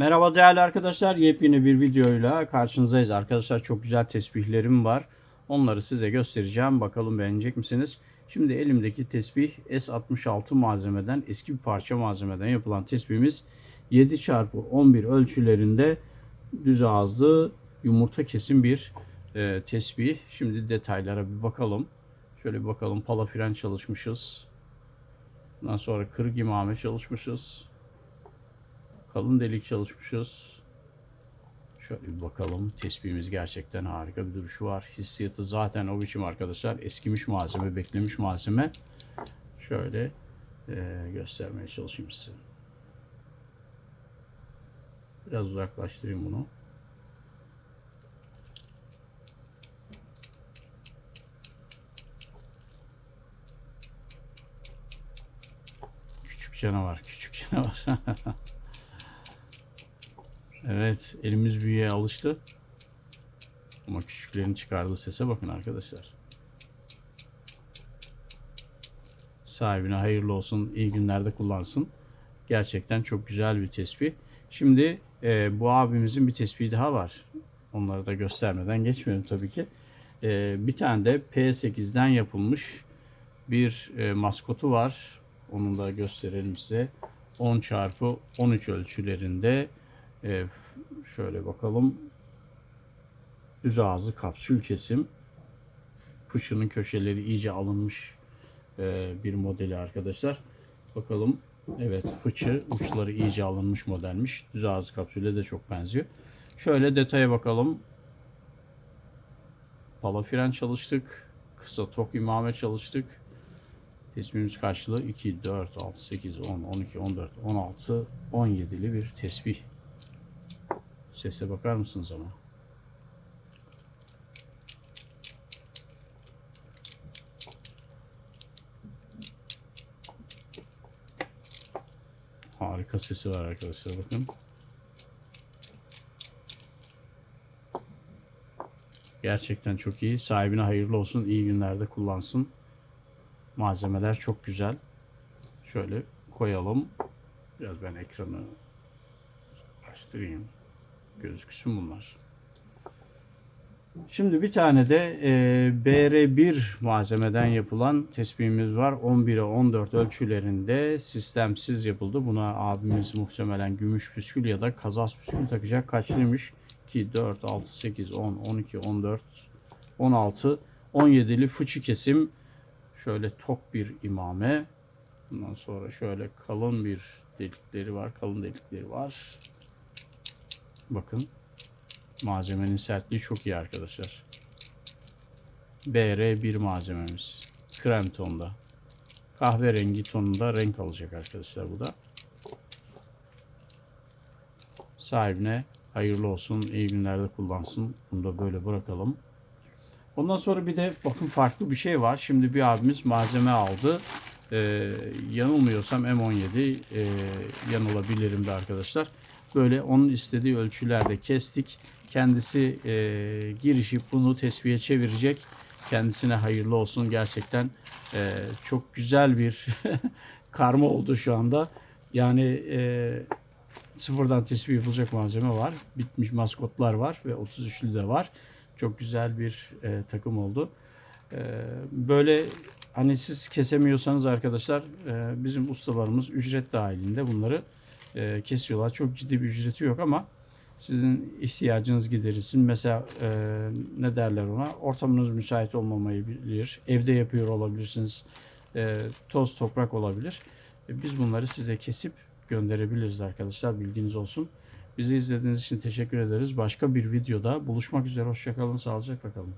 Merhaba değerli arkadaşlar. Yepyeni bir videoyla karşınızdayız. Arkadaşlar çok güzel tesbihlerim var. Onları size göstereceğim. Bakalım beğenecek misiniz? Şimdi elimdeki tesbih S66 malzemeden eski bir parça malzemeden yapılan tesbihimiz 7 x 11 ölçülerinde düz ağızlı yumurta kesim bir e, tesbih. Şimdi detaylara bir bakalım. Şöyle bir bakalım pala fren çalışmışız. Ondan sonra kırık imame çalışmışız. Kalın delik çalışmışız. Şöyle bir bakalım. Tespihimiz gerçekten harika bir duruşu var. Hissiyatı zaten o biçim arkadaşlar. Eskimiş malzeme, beklemiş malzeme. Şöyle e, göstermeye çalışayım size. Biraz uzaklaştırayım bunu. Küçük canavar, küçük canavar. evet, elimiz büyüye alıştı. Ama küçüklerin çıkardığı sese bakın arkadaşlar. Sahibine hayırlı olsun, iyi günlerde kullansın. Gerçekten çok güzel bir tespih. Şimdi e, bu abimizin bir tespihi daha var. Onları da göstermeden geçmiyorum tabii ki. E, bir tane de P8'den yapılmış bir e, maskotu var. Onu da gösterelim size. 10 çarpı 13 ölçülerinde e, şöyle bakalım. Düz ağzı kapsül kesim. Fışının köşeleri iyice alınmış e, bir modeli arkadaşlar. Bakalım. Evet fıçı uçları iyice alınmış modelmiş. Düz ağzı kapsüle de çok benziyor. Şöyle detaya bakalım. Pala fren çalıştık. Kısa tok imame çalıştık. Tesbihimiz karşılığı 2, 4, 6, 8, 10, 12, 14, 16, 17'li bir tesbih. Sese bakar mısınız ama? Harika sesi var arkadaşlar bakın. Gerçekten çok iyi. Sahibine hayırlı olsun. iyi günlerde kullansın. Malzemeler çok güzel. Şöyle koyalım. Biraz ben ekranı açtırayım. Gözüksün bunlar. Şimdi bir tane de e, BR1 malzemeden yapılan tespihimiz var. 11'e 14 ölçülerinde sistemsiz yapıldı. Buna abimiz muhtemelen gümüş püskül ya da kazas püskül takacak. Kaçlıymış? 2, 4, 6, 8, 10, 12, 14, 16, 17'li fıçı kesim. Şöyle tok bir imame. Bundan sonra şöyle kalın bir delikleri var. Kalın delikleri var. Bakın. Malzemenin sertliği çok iyi arkadaşlar. BR1 malzememiz. Krem tonda. Kahverengi tonunda renk alacak arkadaşlar bu da. Sahibine hayırlı olsun. iyi günlerde kullansın. Bunu da böyle bırakalım. Ondan sonra bir de bakın farklı bir şey var. Şimdi bir abimiz malzeme aldı. Ee, yanılmıyorsam M17 e, yanılabilirim de arkadaşlar. Böyle onun istediği ölçülerde kestik. Kendisi e, girişip bunu tesviye çevirecek. Kendisine hayırlı olsun. Gerçekten e, çok güzel bir karma oldu şu anda. Yani e, sıfırdan tesbih yapılacak malzeme var. Bitmiş maskotlar var ve 33'lü de var. Çok güzel bir e, takım oldu. E, böyle hani siz kesemiyorsanız arkadaşlar e, bizim ustalarımız ücret dahilinde bunları e, kesiyorlar. Çok ciddi bir ücreti yok ama sizin ihtiyacınız giderilsin. Mesela e, ne derler ona? Ortamınız müsait olmamayabilir. Evde yapıyor olabilirsiniz. E, toz toprak olabilir. E, biz bunları size kesip gönderebiliriz arkadaşlar. Bilginiz olsun. Bizi izlediğiniz için teşekkür ederiz. Başka bir videoda buluşmak üzere. Hoşçakalın. Sağlıcakla kalın.